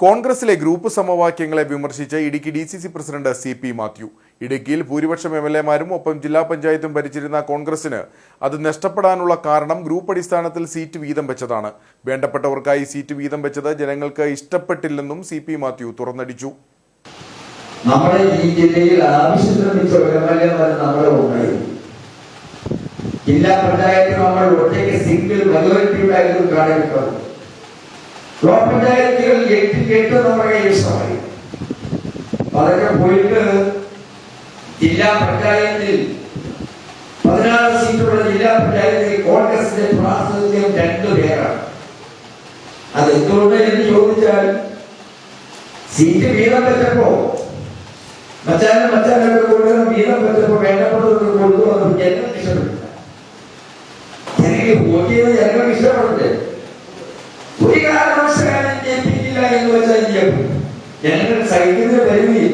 കോൺഗ്രസിലെ ഗ്രൂപ്പ് സമവാക്യങ്ങളെ വിമർശിച്ച് Idukki D C C president C P Mathew. ഇടുക്കിയിൽ ഭൂരിപക്ഷം എം എൽ എമാരും ഒപ്പം ജില്ലാ പഞ്ചായത്തും ഭരിച്ചിരുന്ന കോൺഗ്രസിന് അത് നഷ്ടപ്പെടാനുള്ള കാരണം ഗ്രൂപ്പ് അടിസ്ഥാനത്തിൽ സീറ്റ് വീതം വെച്ചതാണ്. വേണ്ടപ്പെട്ടവർക്കായി സീറ്റ് വീതം വെച്ചത് ജനങ്ങൾക്ക് ഇഷ്ടപ്പെട്ടില്ലെന്നും സി പി മാത്യു തുറന്നടിച്ചു. നമ്മുടെ ഈ ജില്ലയിൽ ആവശ്യത്തിന് മിച്ച എം എൽ എമാർ ജില്ലാ പഞ്ചായത്ത് നമ്മൾ ഒറ്റയ്ക്ക് സിംഗിൾ എട്ട് നമ്മുടെ കയ്യിൽ സമയം അതൊക്കെ പോയിട്ട് ജില്ലാ പഞ്ചായത്തിൽ പതിനാറ് സീറ്റുള്ള ജില്ലാ പഞ്ചായത്തിൽ കോൺഗ്രസിന്റെ പ്രാതിനിധ്യം രണ്ടു പേരാണ്. അത് എന്തുകൊണ്ട് എന്ന് ചോദിച്ചാൽ സീറ്റ് വീതം വെച്ചപ്പോ മച്ചാനും മച്ചാനൊക്കെ കൊടുക്കണം വീതം വെച്ചപ്പോ വേണ്ടപ്പെട്ടവർക്ക് കൊടുത്തു അത് ജനങ്ങൾക്ക് ഇഷ്ടപ്പെട്ടില്ല. ജനങ്ങൾ വോട്ട് ഒരു ജയിപ്പിക്കില്ല എന്ന് വെച്ചാൽ ജനങ്ങൾ സഹിക്കുന്ന പരിധി